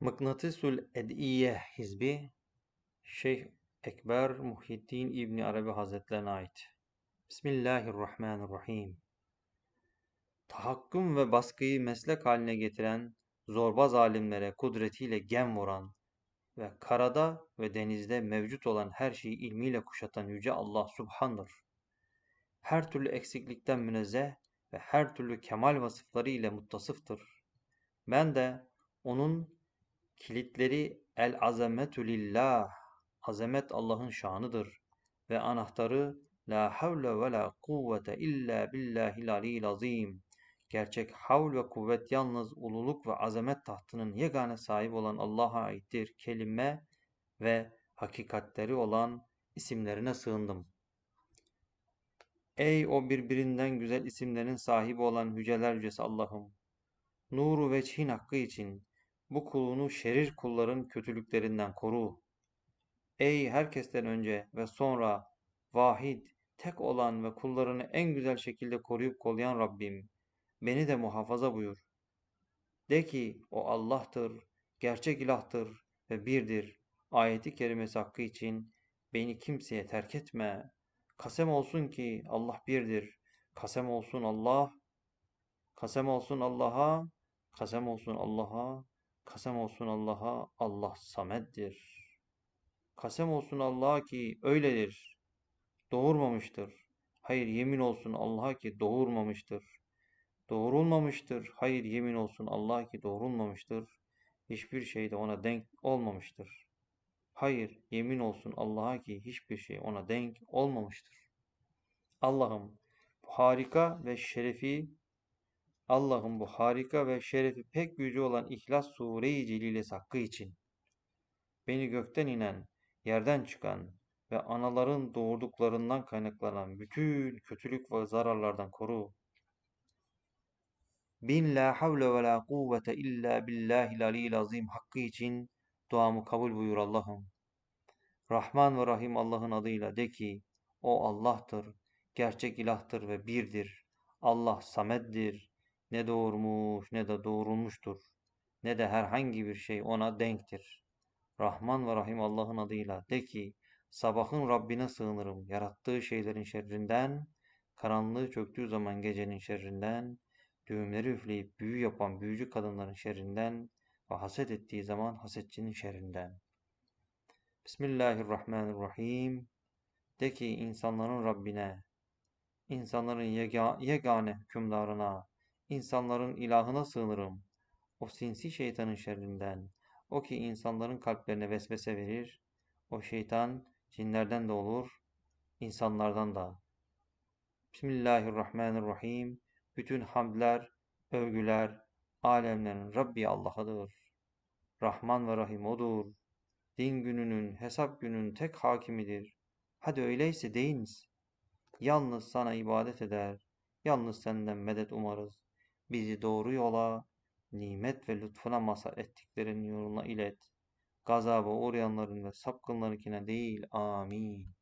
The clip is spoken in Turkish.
Mıknatısül Ed'iye Hizbi Şeyh Ekber Muhyiddin İbni Arabi Hazretlerine ait. Bismillahirrahmanirrahim. Tahakküm ve baskıyı meslek haline getiren, zorba zalimlere kudretiyle gem vuran ve karada ve denizde mevcut olan her şeyi ilmiyle kuşatan Yüce Allah Subhan'dır. Her türlü eksiklikten münezzeh ve her türlü kemal vasıfları ile muttasıftır. Ben de onun kilitleri el azametü lillah, azamet Allah'ın şanıdır ve anahtarı la havle ve la kuvvete illa billahil aliyil azim. Gerçek havl ve kuvvet yalnız ululuk ve azamet tahtının yegane sahibi olan Allah'a aittir. Kelime ve hakikatleri olan isimlerine sığındım. Ey o birbirinden güzel isimlerin sahibi olan yüceler yücesi Allah'ım! Nuru ve çin hakkı için bu kulunu şerir kulların kötülüklerinden koru. Ey herkesten önce ve sonra vahid, tek olan ve kullarını en güzel şekilde koruyup kollayan Rabbim, beni de muhafaza buyur. De ki o Allah'tır, gerçek ilahtır ve birdir. Ayeti kerimesi hakkı için beni kimseye terk etme. Kasem olsun ki Allah birdir. Kasem olsun Allah. Kasem olsun Allah'a. Kasem olsun Allah'a. Kasem olsun Allah'a. Allah Samed'dir. Kasem olsun Allah'a ki öyledir. Doğurmamıştır. Hayır yemin olsun Allah'a ki doğurmamıştır. Doğrulmamıştır. Hayır yemin olsun Allah ki doğrulmamıştır. Hiçbir şey de ona denk olmamıştır. Hayır yemin olsun Allah'a ki hiçbir şey ona denk olmamıştır. Allah'ım bu harika ve şerefi Allah'ım bu harika ve şerefi pek yüce olan İhlas Sure-i Celilesi hakkı için beni gökten inen, yerden çıkan ve anaların doğurduklarından kaynaklanan bütün kötülük ve zararlardan koru. Bin la havle ve la kuvvete illa billahil aliyyil azim hakkı için duamı kabul buyur Allah'ım. Rahman ve Rahim Allah'ın adıyla de ki o Allah'tır, gerçek ilahtır ve birdir. Allah sameddir, ne doğurmuş ne de doğurulmuştur. Ne de herhangi bir şey ona denktir. Rahman ve Rahim Allah'ın adıyla de ki sabahın Rabbine sığınırım yarattığı şeylerin şerrinden, karanlığı çöktüğü zaman gecenin şerrinden, düğümleri üfleyip büyü yapan büyücü kadınların şerrinden ve haset ettiği zaman hasetçinin şerrinden. Bismillahirrahmanirrahim. De ki insanların Rabbine, insanların yega yegane hükümdarına, insanların ilahına sığınırım. O sinsi şeytanın şerrinden, o ki insanların kalplerine vesvese verir. O şeytan cinlerden de olur, insanlardan da. Bismillahirrahmanirrahim. Bütün hamdler, övgüler, alemlerin Rabbi Allah'adır. Rahman ve Rahim O'dur. Din gününün, hesap gününün tek hakimidir. Hadi öyleyse deyiniz. Yalnız sana ibadet eder, yalnız senden medet umarız. Bizi doğru yola, nimet ve lütfuna mazhar ettiklerinin yoluna ilet. Gazaba uğrayanların ve sapkınlarınkine değil. Amin.